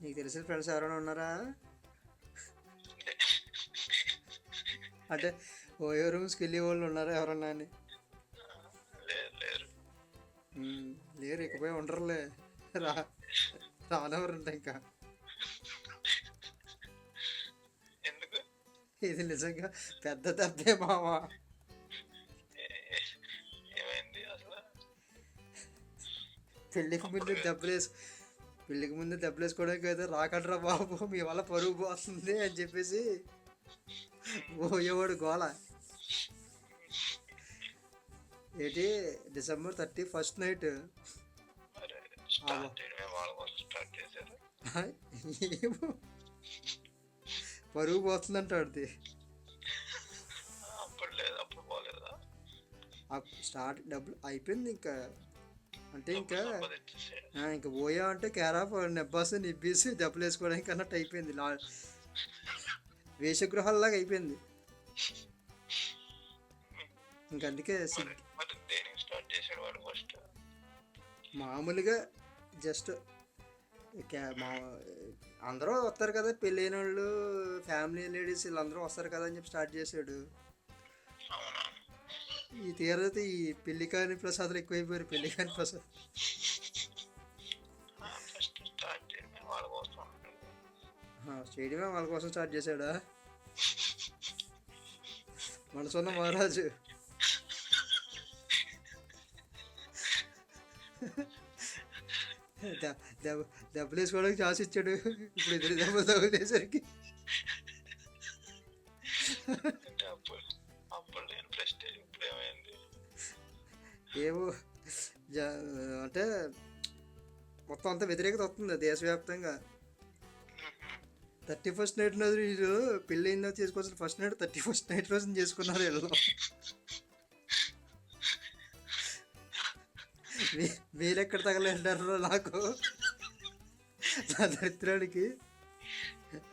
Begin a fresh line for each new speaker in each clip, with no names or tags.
నీకు తెలిసిన ఫ్రెండ్స్ ఎవరైనా ఉన్నారా? అంటే ఓయో రూమ్స్కి వెళ్ళే వాళ్ళు ఉన్నారా ఎవరన్నా అని?
లేరు లేరు
ఉమ్, లేరు ఇకపై ఉండరులే. రా రానవరంట ఇంకా. ఇది నిజంగా పెద్ద దెబ్బే మావా? పెళ్ళికి ముందు దెబ్బలేసి పెళ్ళికి ముందు దెబ్బలేసుకోవడానికి అయితే రాకండ్రా బాబు మీ వల్ల పరుగు పోతుంది అని చెప్పేసి పోయేవాడు గోల. ఏంటి? December thirty first night. పరుగు
అప్పుడు పోలేదా?
స్టార్ట్ డబ్బులు అయిపోయింది ఇంకా. అంటే ఇంకా ఇంకా పోయా అంటే క్యారాఫ్ నెబ్బాసి నిబ్బేసి దెబ్బలు వేసుకోవడానికి అన్నట్టు అయిపోయింది. లా వేషగృహాల్లాగా అయిపోయింది. ఇంక అందుకే మామూలుగా జస్ట్ మా అందరూ వస్తారు కదా పెళ్ళైన వాళ్ళు ఫ్యామిలీ లేడీస్ వీళ్ళందరూ వస్తారు కదా అని చెప్పి స్టార్ట్ చేశాడు. ఈ తీరతే ఈ పెళ్ళి కాని ప్రసాదాలు ఎక్కువైపోయారు పెళ్ళి కాని ప్రసాద్
చేయడమే వాళ్ళ కోసం.
స్టార్ట్ చేశాడా? మనసున్న మహారాజు. దెబ్బ దెబ్బలు వేసుకోవడానికి ఛాన్స్ ఇచ్చాడు. ఇప్పుడు ఇద్దరు దెబ్బలు తగిలేసరికి. ఏవో జ- అంటే మొత్తం అంతా వ్యతిరేకత వస్తుంది దేశవ్యాప్తంగా. థర్టీ ఫస్ట్ నైట్ రోజు మీరు పెళ్ళి అయిందో చేసుకోవాల్సిన first night thirty first night రోజు చేసుకున్నారు వీళ్ళు. మీ- మీరెక్కడ తగలేంటారు నాకు? నా దరిద్రానికి.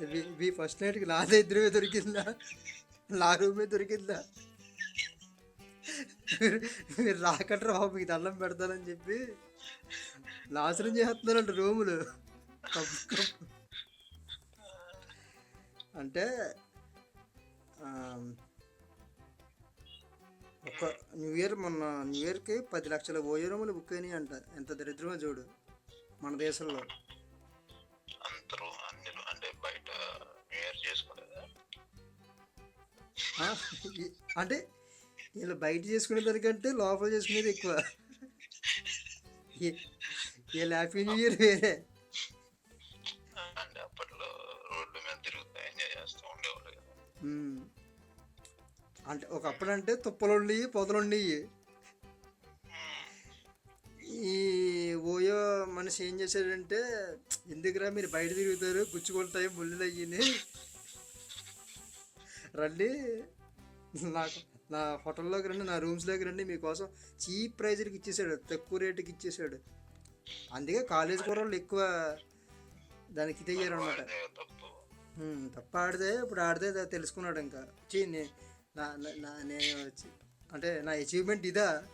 మీ- మీ ఫస్ట్ నైట్కి నా దరిద్రమే దొరికిందా? నా రూమే దొరికిందా? మీరు రాకట్రా బాబు మీకు దండం పెడతానని చెప్పి నాశనం చేస్తున్నారంట రూములు. అంటే ఒక న్యూ ఇయర్ మొన్న న్యూ ఇయర్కి పది లక్షల ఓయో రూములు బుక్ అయినాయి అంట. ఎంత దరిద్రమో చూడు మన దేశంలో.
అందరూ అన్ని అంటే బయట న్యూ ఇయర్ చేసుకోలేదా
ఆ, ఈ- అంటే వీళ్ళు బయట చేసుకునే దానికంటే లోపల చేసుకునేది ఎక్కువ. వీళ్ళ హ్యాపీ న్యూ ఇయర్ వేరే.
అంటే అప్పట్లో రోడ్ల మీద తిరుగుతూ ఎంజాయ్ చేస్తూ ఉండేవాళ్ళు కదా.
ఉమ్. అంటే ఒకప్పుడు అంటే పొదలు ఉండేవి ఈ ఓయో మనిషి ఏం చేశాడంటే ఎందుకురా మీరు బయట తిరుగుతారు? గుచ్చుకుంటాయి ముళ్ళు అయ్యి రండి. నాకు నా హోటల్లోకి రండి నా రూమ్స్లోకి రండి మీకోసం చీప్ ప్రైజ్కి ఇచ్చేసాడు తక్కువ రేటుకి ఇచ్చేసాడు. అందుకే కాలేజ్ కుర్రోళ్ళు ఎక్కువ దానికి ఇదయ్యారు అనమాట
తప్పు.
ఆడితే ఇప్పుడు ఆడితే తెలుసుకున్నాడు ఇంకా. చీ నే- నేను వచ్చి అంటే నా అచీవ్మెంట్ ఇదా?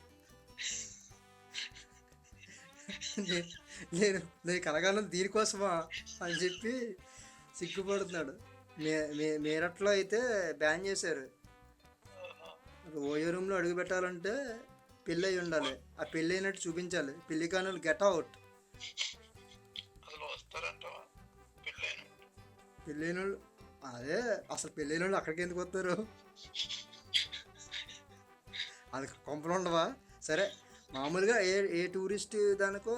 నేను నేను కలగాలం దీనికోసమా అని చెప్పి సిగ్గుపడుతున్నాడు. మే మే మేరట్లో అయితే బ్యాన్ చేశారు. ఓయో రూమ్లో అడుగు పెట్టాలంటే పెళ్ళి అయి ఉండాలి. ఆ పెళ్ళి అయినట్టు చూపించాలి. పెళ్ళి కానులు గెట్ అవుట్
పెళ్ళైన
అదే అసలు పెళ్ళైన వాళ్ళు అక్కడికి ఎందుకు వస్తారు? అది కొంపలు ఉండవా? సరే మామూలుగా ఏ ఏ టూరిస్ట్ దానికో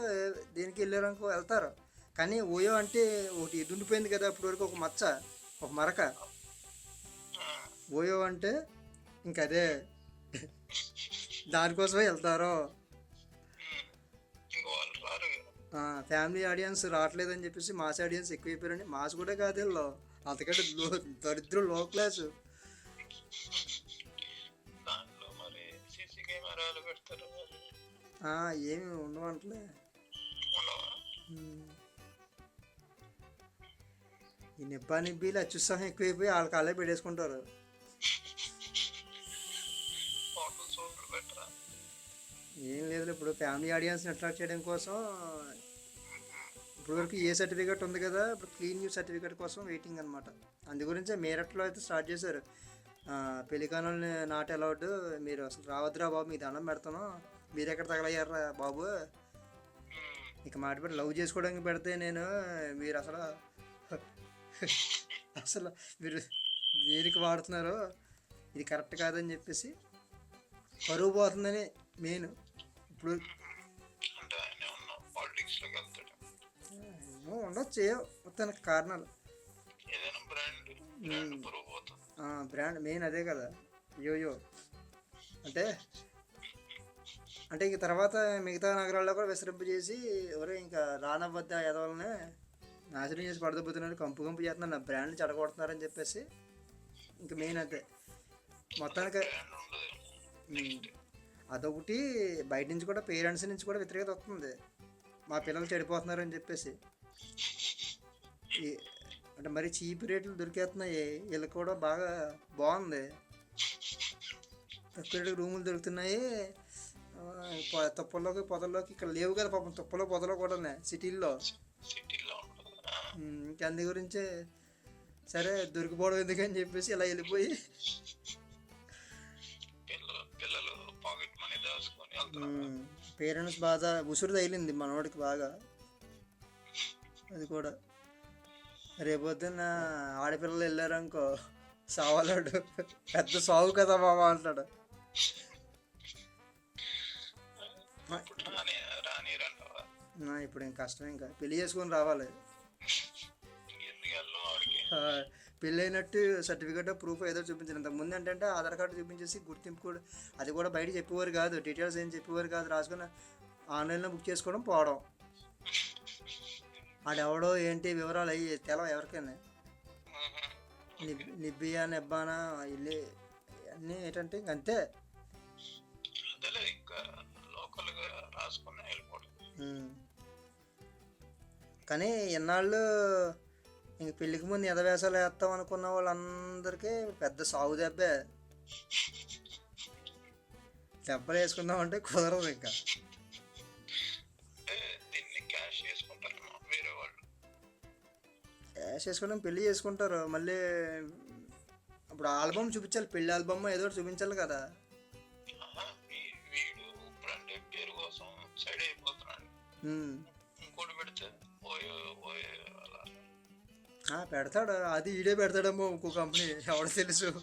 దేనికి వెళ్ళారనుకో వెళ్తారు. కానీ ఓయో అంటే ఒకటి ఇది ఉండిపోయింది కదా అప్పటి వరకు ఒక మచ్చ ఒక మరక. ఓయో అంటే ఇంక అదే దానికోసమే వెళ్తారు? ఫ్యామిలీ ఆడియన్స్ రావట్లేదని చెప్పేసి మాస్ ఆడియన్స్ ఎక్కువైపోయారని మాస్ కూడా కాదు వీళ్ళు. అంతకంటే లో దరిద్రం లో క్లాస్. ఏమి ఉండవంటలే. ఈ నిబ్బా నిబ్బీలు అత్యుత్సాహం ఎక్కువైపోయి వాళ్ళ కాళ్ళే పెట్టేసుకుంటారు ఏం లేదు ఇప్పుడు ఫ్యామిలీ ఆడియన్స్ని అట్రాక్ట్ చేయడం కోసం ఇప్పటివరకు ఏ సర్టిఫికేట్ ఉంది కదా ఇప్పుడు క్లీన్ యూ సర్టిఫికేట్ కోసం వెయిటింగ్ అనమాట అందు గురించే మేరట్లో అయితే స్టార్ట్ చేశారు. ఆ, నాట్ అలౌడ్ మీరు అసలు రావద్దురా బాబు మీ దండం పెడతాను. మీరు ఎక్కడ తగలయ్యారా బాబు? ఇక మాట పెట్టి లవ్ చేసుకోవడానికి పెడితే నేను మీరు అసలు అసలు మీరు దేనికి వాడుతున్నారు? ఇది కరెక్ట్ కాదని చెప్పేసి పరువు పోతుందని మెయిన్ ఇప్పుడు ఏమో ఉండొచ్చు ఏ తనకు కారణాలు.
బ్రాండ్
మెయిన్ అదే కదా. యోయో అంటే అంటే ఇంక తర్వాత మిగతా నగరాల్లో కూడా విసరింపు చేసి ఎవరో ఇంకా రానవద్ద ఎదవలనే నాశనం చేసి పడదపోతున్నారు కంపు కంపు చేస్తున్నారు నా బ్రాండ్ చెడగొడుతున్నారని చెప్పేసి ఇంక మెయిన్ అదే. మొత్తానికి అదొకటి బయట నుంచి కూడా పేరెంట్స్ నుంచి కూడా వ్యతిరేకత వస్తుంది. మా పిల్లలు చెడిపోతున్నారు అని చెప్పేసి అంటే మరి చీప్ రేట్లు దొరికేస్తున్నాయి. వీళ్ళకి కూడా బాగా బాగుంది. తక్కువ రేటుకి రూములు దొరుకుతున్నాయి. తుప్పల్లోకి పొదల్లోకి ఇక్కడ లేవు కదా పాపం. తుప్పలో పొదలో కూడా సిటీల్లో.
సిటీలో ఉండదు ఆ,
ఇంక అందు గురించే సరే దొరికిపోవడం ఎందుకని చెప్పేసి ఇలా వెళ్ళిపోయి. పేరెంట్స్ బాధ ఉసురు తగిలింది మనవాడికి బాగా. అది కూడా. రేపొద్దున ఆడపిల్లలు వెళ్ళారనుకో సావాలాడు పెద్ద సాగు కదా మామ అంటాడు.
ఇప్పుడు
ఇంకా కష్టం ఇంకా. పెళ్ళి చేసుకొని రావాలి.
ఎందుకు వెళ్ళను వాడికి
ఆ, పెళ్ళి అయినట్టు సర్టిఫికేట్ ప్రూఫ్ ఏదో చూపించారు. ఇంతకు ముందు ఏంటంటే ఆధార్ కార్డు చూపించేసి గుర్తింపు కూడా అది కూడా బయట చెప్పేవారు కాదు. డీటెయిల్స్ ఏం చెప్పేవారు కాదు. రాసుకుని ఆన్లైన్లో బుక్ చేసుకోవడం పోవడం. ఆడెవడో ఏంటి వివరాలు అయ్యి తెలవ ఎవరికైనా. నిబ్ నిబ్బియా నెబ్బానా ఇల్లు అన్నీ ఏంటంటే ఇంక అంతే. కానీ ఎన్నాళ్ళు ఇంక పెళ్ళికి ముందు ఎదవేసాలు వేస్తాం అనుకున్న వాళ్ళందరికీ పెద్ద సాగు దెబ్బే. దెబ్బలు వేసుకుందామంటే కుదరదు ఇంకా.
అంటే క్యాష్
చేసుకోవడం పెళ్ళి చేసుకుంటారు. మళ్ళీ అప్పుడు ఆల్బమ్ చూపించాలి పెళ్ళి ఆల్బమ్ ఏదో చూపించాలి కదా.
వీడు ఇప్పుడు అంటే పేరు కోసం సైడ్ అయిపోతున్నాడు.
పెడతాడు? అది ఈడే పెడతాడేమో ఇంకో కంపెనీ ఎవడ తెలుసు?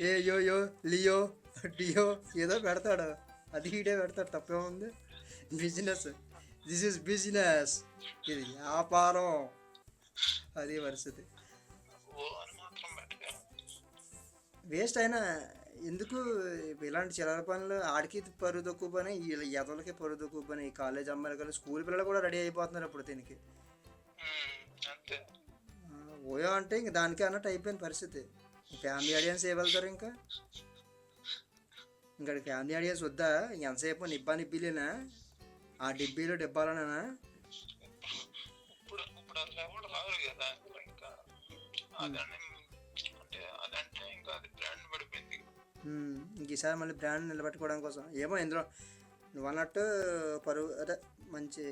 ఏ యో యో లియో డియో ఏదో పెడతాడు? అది ఈడే పెడతాడు తప్పే ఉంది? బిజినెస్. దిస్ ఇస్ బిజినెస్ ఇది వ్యాపారం. అది పరిస్థితి. వేస్ట్ అయినా ఎందుకు ఇలాంటి చిల్లర పనులు? ఆడికి పరువు తక్కువ పని ఎదలకి పరువు తక్కువ పని కాలేజ్ అమ్మాయిలు కానీ స్కూల్ పిల్లలు కూడా రెడీ అయిపోతున్నారు ఇప్పుడు దీనికి. ఓయో అంటే ఇంక దానికి అన్నట్టు అయిపోయిన పరిస్థితి. ఫ్యామిలీ ఆడియన్స్ ఏ వెళ్తారు ఇంకా ఇంకా ఫ్యామిలీ ఆడియన్స్ వద్దా? ఎంతసేపు నిబ్బా నిబ్బిలేనా ఆ డిబ్బీలో డిబ్బాలనా
ఇప్పుడు ఇప్పుడు అసలు ఎవరు రారు కదా. ఇంకా అదని
ఈసారి మళ్ళీ బ్రాండ్ నిలబెట్టుకోవడం కోసం. ఏమో ఇందులో నువ్వు అన్నట్టు పరువు అదే మంచి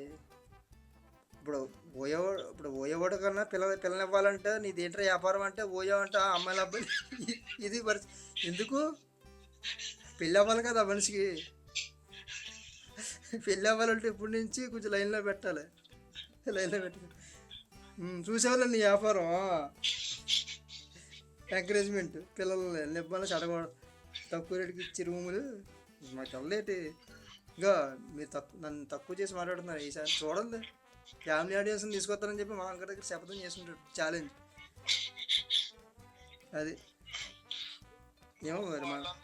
ఇప్పుడు ఓయో ఇప్పుడు ఓయోవాడు కన్నా పిల్ల పిల్లని ఇవ్వాలంటే నీ దేంట్లో వ్యాపారం అంటే ఓయో అంటే ఆ అమ్మాయిల అబ్బాయి. ఇది పరిస్థితి ఎందుకు? పెళ్ళి అవ్వాలి కదా మనిషికి. పెళ్ళి అవ్వాలంటే ఇప్పటి నుంచి కొంచెం లైన్లో పెట్టాలి. లైన్లో పెట్టాలి. చూసేవాళ్ళు నీ వ్యాపారం. ఎంకరేజ్మెంట్ పిల్లల్ని నిబ్బాలు చదవడం తక్కువ రేటుకి ఇచ్చి రూములు. మాకు వెళ్ళేటి ఇంకా మీరు తక్కువ నన్ను తక్కువ చేసి మాట్లాడుతున్నారు. ఈసారి చూడండి ఫ్యామిలీ ఆడియన్స్ని తీసుకొస్తారని చెప్పి మా అంకర్ దగ్గర శపథం చేసుకుంటాడు. ఛాలెంజ్. అది. ఏమో మరి మా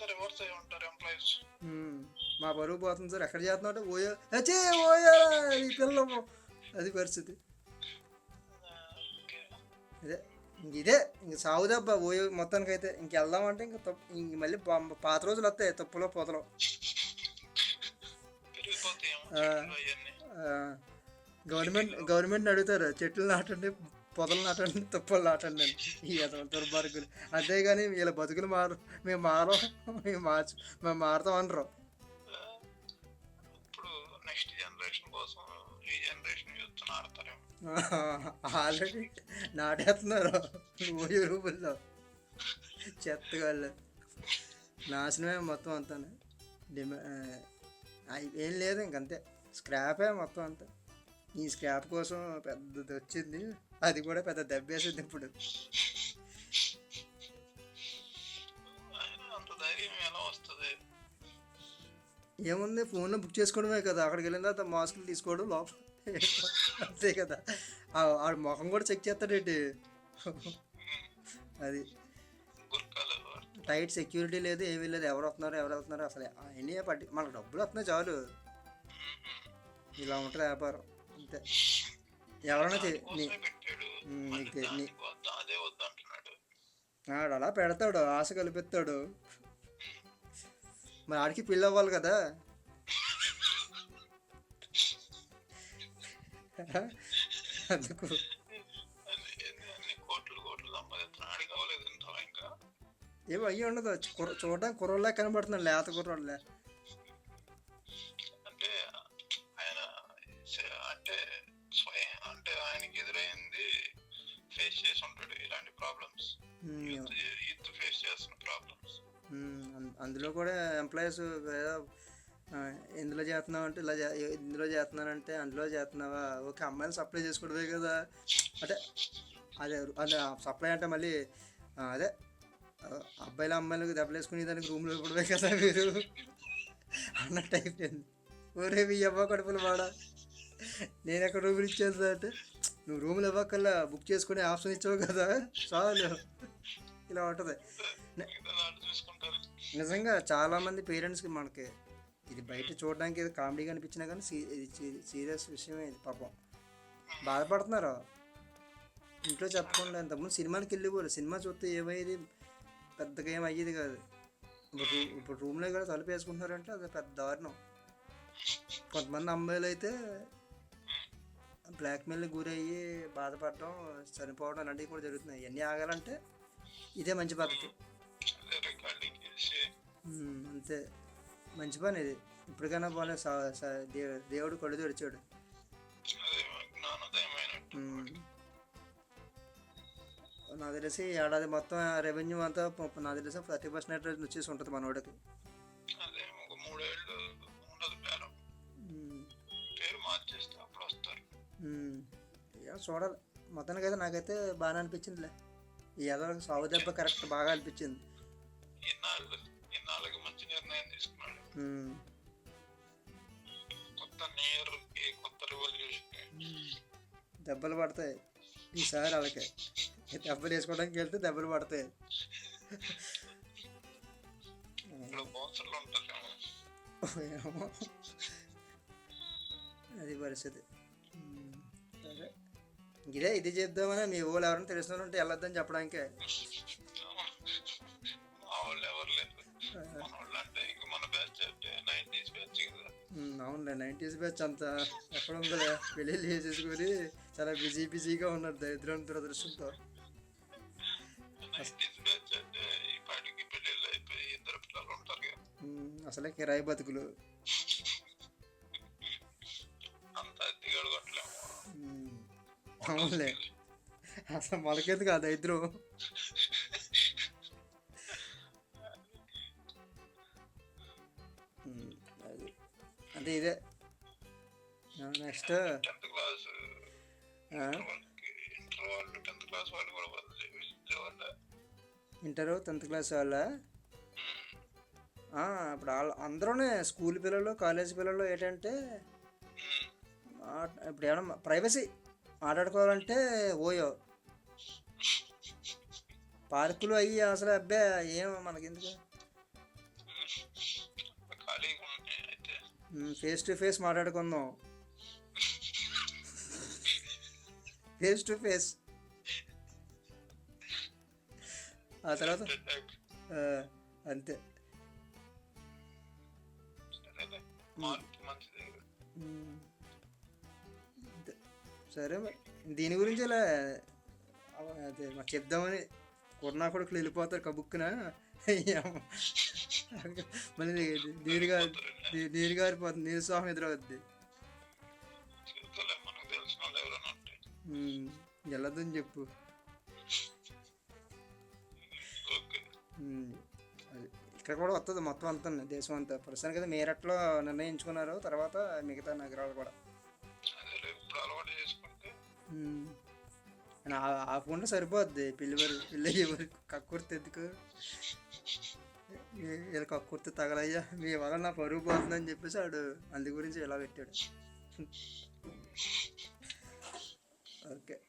మా బరువు పోతుంది సార్. ఎక్కడ చేస్తున్నాడు ఓయో అచ్చే ఓయో ఈ పిల్ల అది పరిస్థితి. ఇంక ఇదే ఇంక సాగుదబ్బా దెబ్బ ఓయో మొత్తానికి అయితే ఇంక వెళ్దామంటే ఇంక తప్పు ఇంక మళ్ళీ పాత రోజులు వస్తాయి తప్పులో పొదలో గవర్నమెంట్ గవర్నమెంట్ అడుగుతారు చెట్లు నాటండి పొదలు నాటండి తుప్పలు నాటండి ఈ దుర్మార్గులు. అంతేగాని వీళ్ళ బతుకులు మారు మేము మారం మేము మార్చు మేము మారుతాం అనరు. ఆల్రెడీ నాటేస్తున్నారు. ఓయో రూపుల్లో చెత్తగాళ్ళు నాశనమే మొత్తం అంతా. డిమా ఏం లేదు ఇంకంతే స్క్రాపే మొత్తం అంతా. ఈ స్క్రాప్ కోసం పెద్దది వచ్చింది. అది కూడా పెద్ద దెబ్బేసింది ఇప్పుడు. ఏముంది? ఫోన్లో బుక్ చేసుకోవడమే కదా. అక్కడికి వెళ్ళిన తర్వాత మాస్కులు తీసుకోవడం లోపల. అంతే కదా. ఆ- ఆడ ముఖం కూడా చెక్ చేస్తాడేంటి? అది. టైట్ సెక్యూరిటీ లేదు ఏమీ లేదు. ఎవరు వస్తున్నారు ఎవరు వెళ్తున్నారు? అసలు అవన్నీ పట్టి మనకు డబ్బులు వస్తున్నాయి చాలు. ఇలా ఉంటుంది వ్యాపారం. అంతే. ఎవరైనా ఆడు అలా పెడతాడు ఆశ కల్పిస్తాడు. మరి ఆడికి పెళ్ళి అవ్వాలి కదా.
ఇంకా
ఏమో అయ్యి ఉండదు. చూడడానికి కుర్రోళ్ళే కనబడుతున్నాడు లేత కుర్రోళ్ళే.
అంటే ఆయన అంటే స్వయం అంటే ఆయనకి ఎదురైంది ఫేస్ చేసి ఉంటాడు ఇలాంటి ప్రాబ్లమ్స్ యూత్ ఫేస్ చేస్తున్న ప్రాబ్లమ్స్
అందులో కూడా ఎంప్లాయీస్ ఇందులో చేస్తున్నావు అంటే ఇలా ఇందులో చేస్తున్నానంటే అందులో చేస్తున్నావా? ఓకే అమ్మాయిలు సప్లై చేసుకోవడమే కదా. అంటే అదే అదే సప్లై అంటే మళ్ళీ అదే అబ్బాయిలు అమ్మాయిలకు దెబ్బలేసుకునే దానికి రూమ్లో ఇవ్వడమే కదా మీరు అన్నట్టు అయిపోయింది. ఒరే మీ అవ్వ కడుపులు వాడా? నేను ఎక్కడ రూములు ఇచ్చేది అంటే నువ్వు రూములు ఇవ్వకల్లా బుక్ చేసుకునే ఆప్షన్ ఇచ్చావు కదా. చాలు. ఇలా ఉంటుంది. నిజంగా చాలా మంది పేరెంట్స్కి మనకి ఇది బయట చూడడానికి ఏదో కామెడీగా అనిపించినా కానీ ఇది సీరియస్ విషయమే ఇది పాపం. బాధపడుతున్నారు? ఇంట్లో చెప్పకుండా ఇంతకుముందు సినిమాకి వెళ్ళిపోరు సినిమా చూస్తే ఏమయ్యేది? పెద్దగా ఏం అయ్యేది కాదు. ఇప్పుడు ఇప్పుడు రూమ్లో కూడా తలుపు వేసుకుంటున్నారంటే అది పెద్ద దారుణం. కొంతమంది అమ్మాయిలు అయితే బ్లాక్మెయిల్ గురయ్యి బాధపడడం చనిపోవడం అలాంటివి కూడా జరుగుతున్నాయి. ఇవన్నీ ఆగాలంటే ఇదే మంచి పద్ధతి. అంతే. మంచి పని ఇది. ఇప్పటికైనా పోలే దేవుడు కళ్ళు తెరిచాడు. నాకు తెలిసి ఏడాది మొత్తం రెవెన్యూ అంతా నాకు తెలిసి థర్టీ పర్సెంట్ వచ్చేసి ఉంటుంది మనోడికి ఉమ్. ఇక చూడాలి. మొత్తానికి అయితే నాకైతే బాగానే అనిపించిందిలే. ఈ ఏదో సాగు దెబ్బ కరెక్ట్ బాగా అనిపించింది.
నిర్ణయం తీసుకున్నాడు.
ఉమ్,
కొత్త నియర్కి కొత్త రెవల్యూషన్
దెబ్బలు పడతాయి. ఈసారి వాళ్ళకి. దెబ్బలు వేసుకోవడానికి వెళ్తే దెబ్బలు పడతాయి. అది పరిస్థితి. సరే. ఇదే ఇది చెప్దామని మీ ఊళ్ళు ఎవరైనా తెలిసిన ఉంటే వెళ్ళొద్దని చెప్పడానికే.
ఎవరు లేరు.
అవునులే నైంటీస్ బ్యాచ్ అంతా ఎక్కడ ఉందిలే పెళ్ళిళ్ళు చేసేసుకొని చాలా బిజీ బిజీగా ఉన్నారు దరిద్రం దురదృష్టంతో. అసలే కిరాయి బతుకులు. అవునులే. అసలు మొలకెందుకు ఆ దరిద్రం? అంటే ఇదే నెక్స్ట్
టెన్త్ క్లాస్ వాళ్ళకి ఇంటర్ వాళ్ళు టెన్త్ క్లాస్ వాళ్ళు కూడా వదిలే వాళ్ళ
ఇంటర్ టెన్త్ క్లాస్ వాళ్ళ ఆ, ఇప్పుడు అందరూనే స్కూల్ పిల్లలు కాలేజ్ పిల్లలు ఏంటంటే ఇప్పుడు ఏమన్నా ప్రైవసీ మాట్లాడుకోవాలంటే ఓయో పార్కులు అయ్యి అసలు అబ్బే ఏం మనకెందుకు ఫేస్ టు ఫేస్ మాట్లాడుకుందాం. ఫేస్ టు ఫేస్ ఆ తర్వాత అంతే. సరే మరి. దీని గురించి ఇలా అదే మాకు చెప్దామని కొన్నా కొడుకులు వెళ్ళిపోతారు కబుక్కున. మళ్ళీ దీనిగా నీరు గారిపోతుంది నీరు స్వామి ఎదురవుద్ది వెళ్ళొద్దని చెప్పు. ఇక్కడ కూడా వస్తుంది మొత్తం అంతా దేశం అంతా. ప్రస్తుతానికి అయితే మీరట్లో నిర్ణయించుకున్నారు తర్వాత మిగతా నగరాలు కూడా. ఆ- ఫోన్లో సరిపోద్ది పెళ్ళి వరకు పెళ్ళి అయ్యే వరకు కక్కుర్తి ఎందుకు? ఇలా కక్కుర్తి తగలయ్యా. మీ వల్ల నా పరుగు పోతుందని చెప్పేసి ఆడు అందు గురించి ఇలా పెట్టాడు. ఓకే.